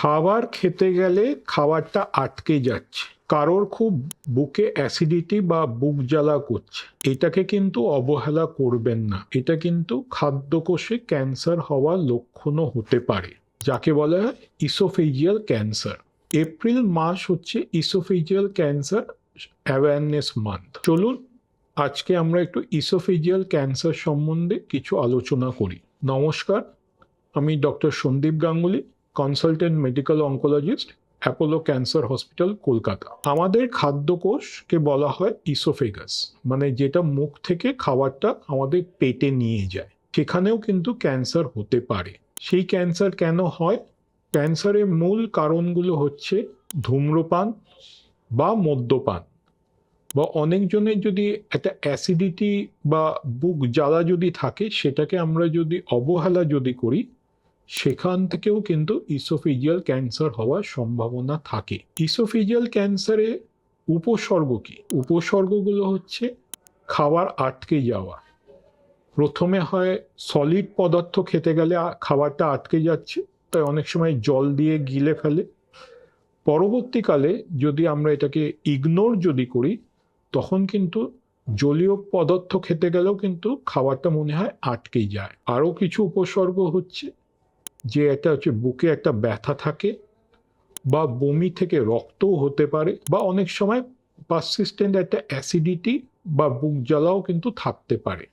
খাবার খেতে গেলে খাবারটা আটকে যাচ্ছে। কারোর খুব বুকে অ্যাসিডিটি বা বুক জ্বালা করছে। এটাকে কিন্তু অবহেলা করবেন না। এটা কিন্তু খাদ্যকোষে ক্যান্সার হওয়ার লক্ষণও হতে পারে, যাকে বলা হয় ইসোফেজিয়াল ক্যান্সার। এপ্রিল মাস হচ্ছে ইসোফেজিয়াল ক্যান্সার অ্যাওয়ারনেস মান্থ। চলুন, আজকে আমরা একটু ইসোফেজিয়াল ক্যান্সার সম্বন্ধে কিছু আলোচনা করি। নমস্কার, আমি doctor Sandeep Ganguly. Consultant medical oncologist Apollo cancer hospital Kolkata আমাদের খাদ্যকোষকে বলা হয় ইসোফেগাস মানে যেটা মুখ থেকে খাবারটা আমাদের পেটে নিয়ে যায়। সেখানেও কিন্তু ক্যান্সার হতে পারে। সেই ক্যান্সার কেন হয়? ক্যান্সারের মূল কারণগুলো হচ্ছে ধূম্রপান বা মদ্যপান। বা অনেকজনের যদি একটা অ্যাসিডিটি বা বুক জ্বালা যদি থাকে, সেটাকে আমরা যদি অবহেলা যদি করি সেখান থেকেও কিন্তু ইসোফিজিয়াল ক্যান্সার হওয়ার সম্ভাবনা থাকে। ইসোফিজিয়াল ক্যান্সারে উপসর্গ কি? উপসর্গগুলো হচ্ছে খাবার আটকে যাওয়া। প্রথমে হয় সলিড পদার্থ খেতে গেলে খাবারটা আটকে যাচ্ছে, তাই অনেক সময় জল দিয়ে গিলে ফেলে। পরবর্তীকালে যদি আমরা এটাকে ইগনোর যদি করি, তখন কিন্তু জলীয় পদার্থ খেতে গেলেও কিন্তু খাবারটা মনে হয় আটকে যায়। আরও কিছু উপসর্গ হচ্ছে যে এটা হচ্ছে বুকে একটা ব্যথা থাকে বা বমি থেকে রক্তও হতে পারে বা অনেক সময় পারসিস্টেন্ট একটা অ্যাসিডিটি বা বুক জ্বালাও কিন্তু থাকতে পারে।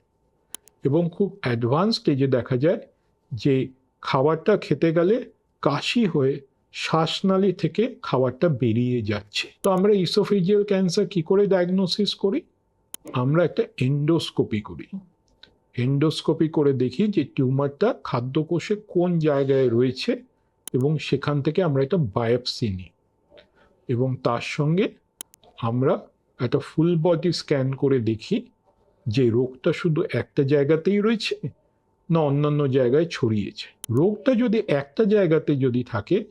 এবং খুব অ্যাডভান্স স্টেজে দেখা যায় যে খাবারটা খেতে গেলে কাশি হয়ে শ্বাসনালী থেকে খাবারটা বেরিয়ে যাচ্ছে। তো আমরা ইসোফেজিয়াল ক্যান্সার কি করে ডায়াগনোসিস করি? আমরা একটা এন্ডোস্কোপি করি। এন্ডোস্কোপি করে দেখি যে টিউমারটা খাদ্যকোষে কোন জায়গায় রয়েছে এবং সেখান থেকে আমরা একটা বায়োপসি নিই। এবং তার সঙ্গে আমরা একটা ফুল বডি স্ক্যান করে দেখি যে রোগটা শুধু একটা জায়গাতেই রয়েছে না অন্যান্য জায়গায় ছড়িয়েছে। রোগটা যদি একটা জায়গাতে যদি থাকে,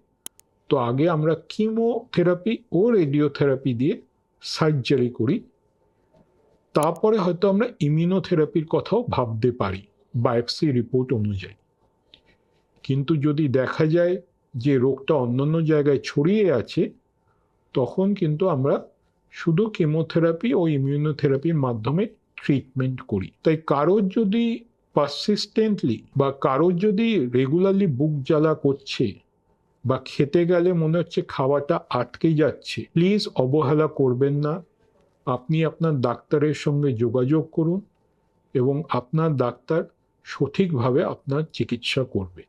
তো আগে আমরা কিমোথেরাপি ও রেডিওথেরাপি দিয়ে সার্জারি করি। তারপরে হয়তো আমরা ইমিউনোথেরাপির কথাও ভাবতে পারি বায়োপসি রিপোর্ট অনুযায়ী। কিন্তু যদি দেখা যায় যে রোগটা অন্যান্য জায়গায় ছড়িয়ে আছে, তখন কিন্তু আমরা শুধু কেমোথেরাপি ও ইমিউনোথেরাপির মাধ্যমে ট্রিটমেন্ট করি। তাই কারোর যদি পারসিস্টেন্টলি বা কারোর যদি রেগুলারলি বুক জ্বালা করছে বা খেতে গেলে মনে হচ্ছে খাওয়াটা আটকে যাচ্ছে প্লিজ অবহেলা করবেন না। আপনি আপনার ডাক্তারের সঙ্গে যোগাযোগ করুন এবং আপনার ডাক্তার সঠিকভাবে আপনার চিকিৎসা করবে।